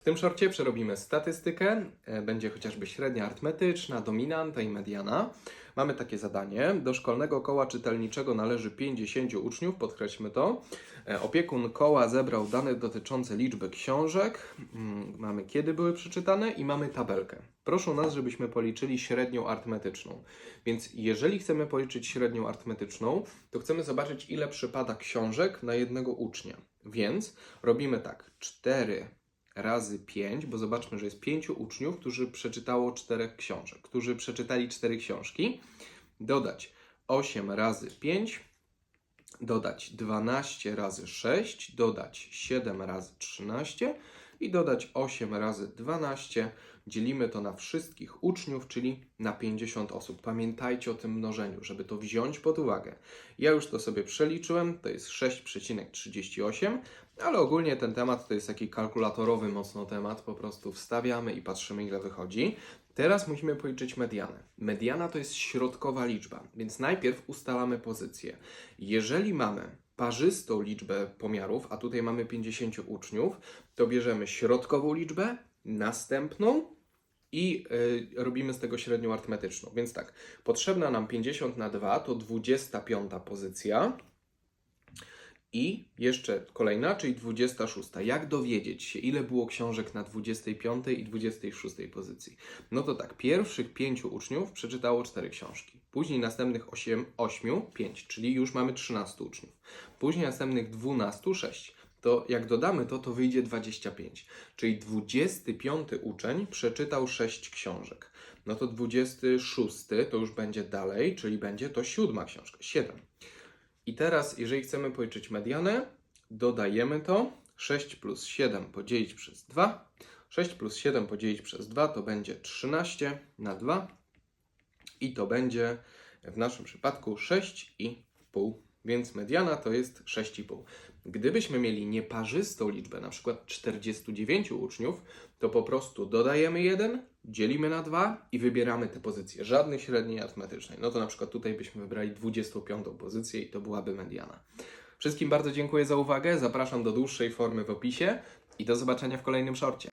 W tym szorcie przerobimy statystykę, e, będzie chociażby średnia arytmetyczna, dominanta i mediana. Mamy takie zadanie. Do szkolnego koła czytelniczego należy 50 uczniów, podkreślmy to. E, Opiekun koła zebrał dane dotyczące liczby książek. Mm, Mamy kiedy były przeczytane i mamy tabelkę. Proszą nas, żebyśmy policzyli średnią arytmetyczną. Więc jeżeli chcemy policzyć średnią arytmetyczną, to chcemy zobaczyć, ile przypada książek na jednego ucznia. Więc robimy tak: 4 razy 5, bo zobaczmy, że jest 5 uczniów, którzy przeczytało 4 książek, którzy przeczytali 4 książki. Dodać 8 razy 5, dodać 12 razy 6, dodać 7 razy 13 i dodać 8 razy 12. Dzielimy to na wszystkich uczniów, czyli na 50 osób. Pamiętajcie o tym mnożeniu, żeby to wziąć pod uwagę. Ja już to sobie przeliczyłem, to jest 6,38, ale ogólnie ten temat to jest taki kalkulatorowy mocno temat, po prostu wstawiamy i patrzymy ile wychodzi. Teraz musimy policzyć medianę. Mediana to jest środkowa liczba, więc najpierw ustalamy pozycję. Jeżeli mamy parzystą liczbę pomiarów, a tutaj mamy 50 uczniów, to bierzemy środkową liczbę, następną i y, robimy z tego średnią arytmetyczną. Więc tak, potrzebna nam 50 na 2 to 25 pozycja. I jeszcze kolejna, czyli 26. Jak dowiedzieć się, ile było książek na 25 i 26 pozycji? No to tak, pierwszych pięciu uczniów przeczytało 4 książki. Później następnych 8, 8 5, czyli już mamy 13 uczniów. Później następnych 12, 6. To jak dodamy to, to wyjdzie 25. Czyli 25 uczeń przeczytał 6 książek. No to 26 to już będzie dalej, czyli będzie to siódma książka, 7. I teraz, jeżeli chcemy policzyć medianę, dodajemy to. 6 plus 7 podzielić przez 2. 6 plus 7 podzielić przez 2 to będzie 13 na 2. I to będzie w naszym przypadku 6,5. Więc mediana to jest 6,5. Gdybyśmy mieli nieparzystą liczbę, na przykład 49 uczniów, to po prostu dodajemy 1, dzielimy na 2 i wybieramy tę pozycję. Żadnej średniej arytmetycznej. No to na przykład tutaj byśmy wybrali 25 pozycję i to byłaby mediana. Wszystkim bardzo dziękuję za uwagę. Zapraszam do dłuższej formy w opisie i do zobaczenia w kolejnym szorcie.